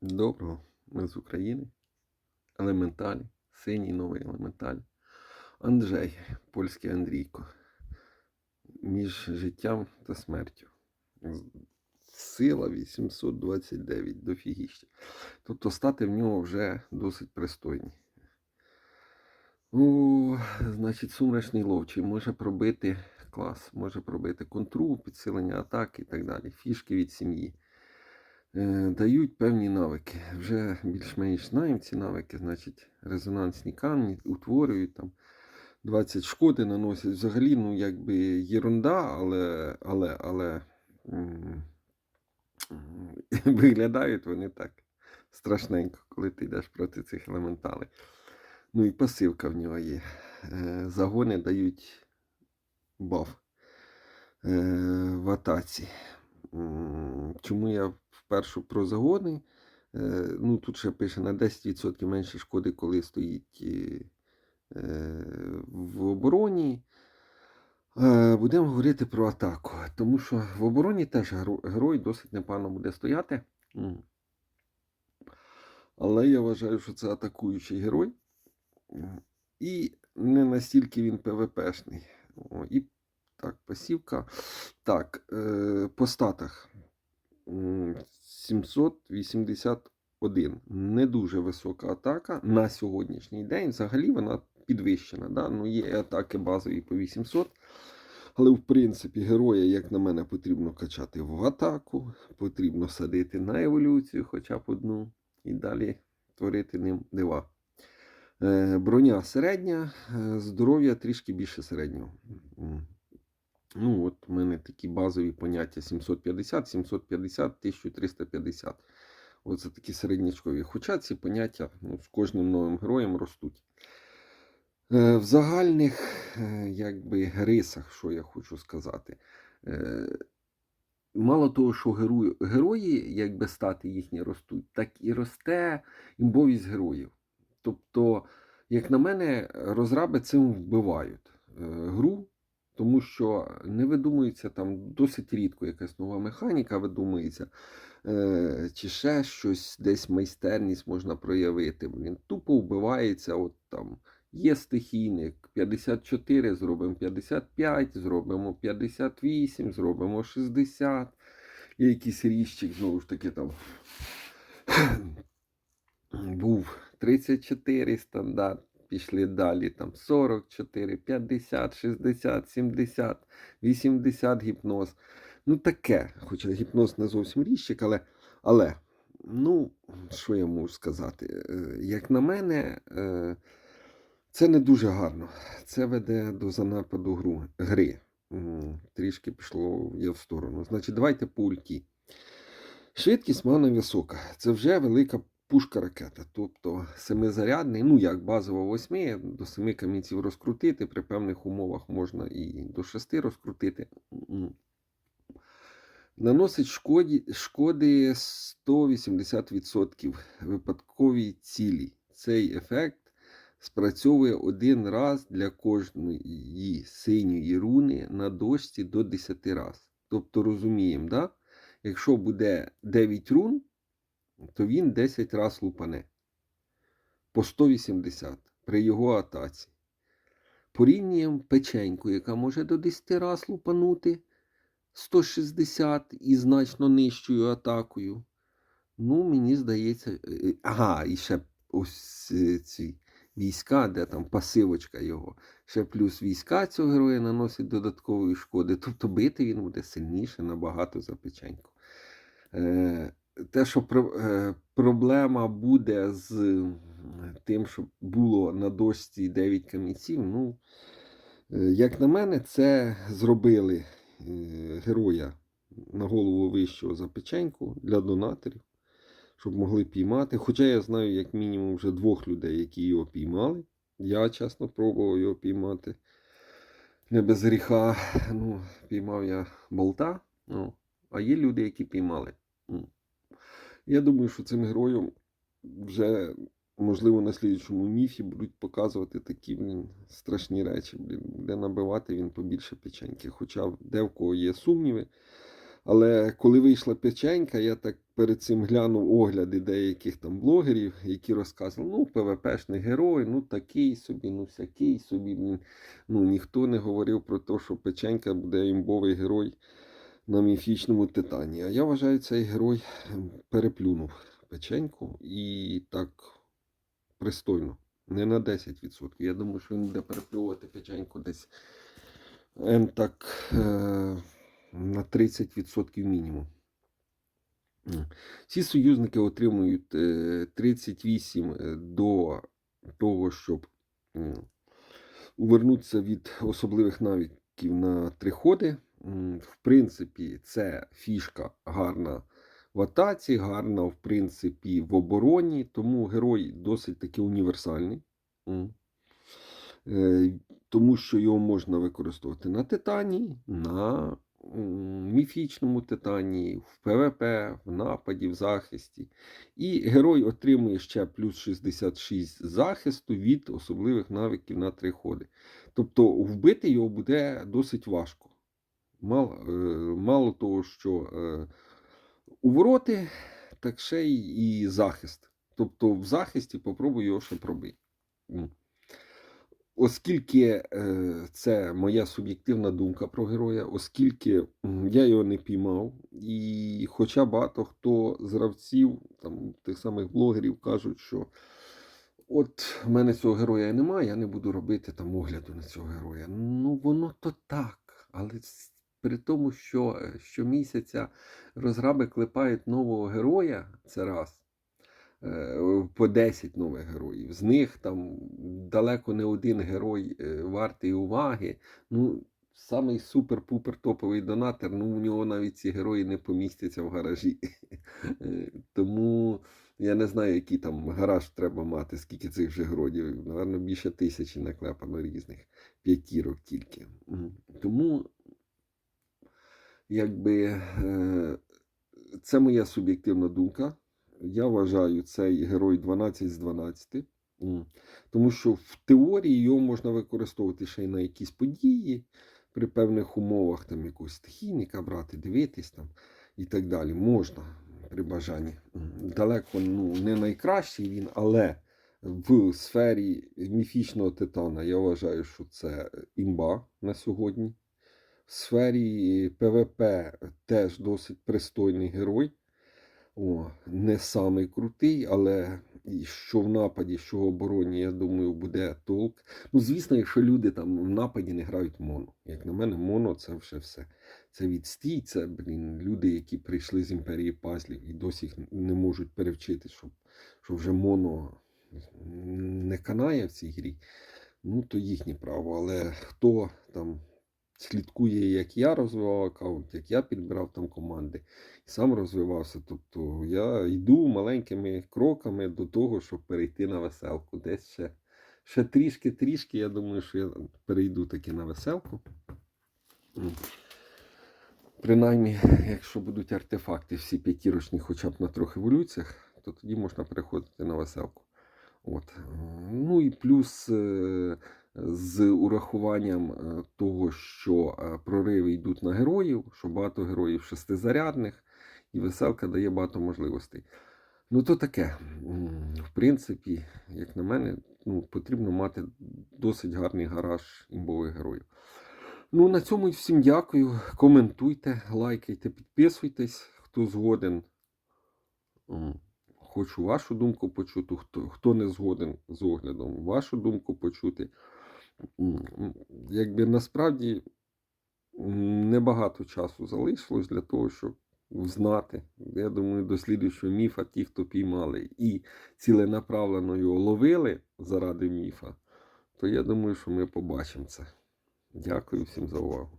Доброго, ми з України. Елементалі, синій новий елементаль. Анджей, польський Андрійко. Між життям та смертю. Сила 829 дофігіща. Тобто стати в нього вже досить пристойні. О, значить, сумрачний ловчий може пробити клас, може пробити контру, підсилення атаки і так далі. Фішки від сім'ї. Е, дають певні навики. Вже більш-менш знаємо ці навики, значить, резонансні камні утворюють там 20 шкоди наносять. Взагалі, ну, якби єрунда, але, але, але виглядають вони так страшненько, коли ти йдеш проти цих елементалей. Ну і пасивка в нього є. Е, Загони дають баф е, в атаці. Чому я впершу про загони? Е, Ну, тут ще пише на 10% менше шкоди, коли стоїть е, е, в обороні. Будемо говорити про атаку. Тому що в обороні теж герой досить непогано буде стояти. Але я вважаю, що це атакуючий герой. І не настільки він ПВПшний. О, І так, пасівка. Так, по статах. М, 781. Не дуже висока атака на сьогоднішній день. Взагалі вона підвищена. Да? Ну, є атаки базові по 800. Але, в принципі, героя, як на мене, потрібно качати в атаку, потрібно садити на еволюцію хоча б одну, і далі творити ним дива. Е, броня середня, е, здоров'я трішки більше середнього. Ну, от у мене такі базові поняття 750, 750, 1350. Оце такі середнячкові. Хоча ці поняття ну, з кожним новим героєм ростуть. Е, В загальних е, якби, рисах, що я хочу сказати. Е, Мало того, що герої, герої, якби стати їхні ростуть, так і росте імбовість героїв. Тобто, як на мене, розраби цим вбивають гру, тому що не видумується там досить рідко якась нова механіка видумується, е, чи ще щось, десь майстерність можна проявити. Він тупо вбивається, от там. Є стихійник 54, зробимо 55, зробимо 58, зробимо 60. Є якийсь ріжчик, знову ж таки, там був 34 стандарт, пішли далі, там 44, 50, 60, 70, 80 гіпноз. Ну, таке, хоча гіпноз не зовсім ріжчик, але, але ну, що я можу сказати? Е, Як на мене, е, це не дуже гарно. Це веде до занападу гри. Трішки пішло я в сторону. Значить, давайте по ульті. Швидкість мана висока. Це вже велика пушка ракета. Тобто семизарядний, ну як базово 8, до 7 камінців розкрутити. При певних умовах можна і до 6 розкрутити. Наносить шкоді, шкоди 180% випадковій цілі. Цей ефект спрацьовує один раз для кожної синьої руни на дошці до 10 раз. Тобто розуміємо, да? якщо буде 9 рун, то він 10 раз лупане. По 180 при його атаці. Порівнюємо печеньку, яка може до 10 раз лупанути 160 і значно нижчою атакою. Ну, мені здається, е, е, ага, і ще ось е, ці війська, де там пасивочка його. Ще плюс війська цього героя наносять додаткової шкоди. Тобто бити він буде сильніше набагато за печеньку. Те, що е, проблема буде з тим, щоб було на дошці 9 камінців, ну, е, як на мене, це зробили е, героя на голову вищого за печеньку для донаторів, щоб могли піймати. Хоча я знаю, як мінімум, вже двох людей, які його піймали. Я, чесно, пробував його піймати. Не без гріха. Ну, піймав я болта. Ну, а є люди, які піймали. Я думаю, що цим героям вже, можливо, на слідчому міфі будуть показувати такі блін, страшні речі, блін, де набивати він побільше печеньки. Хоча де в кого є сумніви. Але коли вийшла печенька, я так перед цим глянув огляди деяких там блогерів, які розказували, ну, ПВПшний герой, ну такий собі, ну всякий собі. Ну, ніхто не говорив про те, що печенька буде імбовий герой на міфічному титані. А я вважаю, цей герой ем, переплюнув печеньку і так пристойно. Не на 10%. Я думаю, що він буде переплювати печеньку десь ем, так, е, на 30% мінімум. Всі союзники отримують е, 38 е, до того, щоб увернутися від особливих навиків на три ходи. В принципі, це фішка гарна в атаці, гарна, в принципі, в обороні, тому герой досить таки універсальний. Е, Тому що його можна використовувати на Титані, на міфічному Титані, в ПВП, в нападі, в захисті. І герой отримує ще плюс 66 захисту від особливих навиків на три ходи. Тобто вбити його буде досить важко. Мало, е, мало того, що е, увороти, так ще й і захист. Тобто в захисті попробуй його ще пробити. Оскільки е, це моя суб'єктивна думка про героя, оскільки я його не піймав, і хоча багато хто з гравців, там, тих самих блогерів кажуть, що от в мене цього героя немає, я не буду робити там огляду на цього героя. Ну, воно то так, але при тому, що е, щомісяця розраби клепають нового героя, це раз е, по 10 нових героїв. З них там далеко не один герой е, вартий уваги. Ну, самий супер-пупер топовий донатор, ну у нього навіть ці герої не помістяться в гаражі. Тому я не знаю, який там гараж треба мати, скільки цих вже героїв. Наверно, більше тисячі наклепано різних п'ятірок тільки. Тому, якби, е, це моя суб'єктивна думка. Я вважаю цей герой 12 з 12. Тому що в теорії його можна використовувати ще й на якісь події при певних умовах, там якогось стихійника брати, дивитись там і так далі. Можна при бажанні. Далеко ну, не найкращий він, але в сфері міфічного титана я вважаю, що це імба на сьогодні. В сфері ПВП теж досить пристойний герой. О, не самий крутий, але що в нападі, що в обороні, я думаю, буде толк. Ну, звісно, якщо люди там в нападі не грають моно. Як на мене, моно це вже все. Це відстій, це блін, люди, які прийшли з імперії пазлів і досі не можуть перевчити, щоб, що вже моно не канає в цій грі. Ну, то їхнє право. Але хто там слідкує, як я розвивав аккаунт, як я підбирав там команди і сам розвивався. Тобто я йду маленькими кроками до того, щоб перейти на веселку. Десь ще, ще трішки-трішки, я думаю, що я перейду таки на веселку. Принаймні, якщо будуть артефакти всі п'ятірочні, хоча б на трьох еволюціях, то тоді можна переходити на веселку. От. Ну і плюс е, з урахуванням е, того, що е, прориви йдуть на героїв, що багато героїв шестизарядних, і веселка дає багато можливостей. Ну, то таке. В принципі, як на мене, ну, потрібно мати досить гарний гараж імбових героїв. Ну, на цьому всім дякую. Коментуйте, лайкайте, підписуйтесь, хто згоден. Хочу вашу думку почути, хто, хто не згоден з оглядом, вашу думку почути. Якби насправді небагато часу залишилось для того, щоб знати. Я думаю, до слідуючого міфа ті, хто піймали і ціленаправлено його ловили заради міфа, то я думаю, що ми побачимо це. Дякую всім за увагу.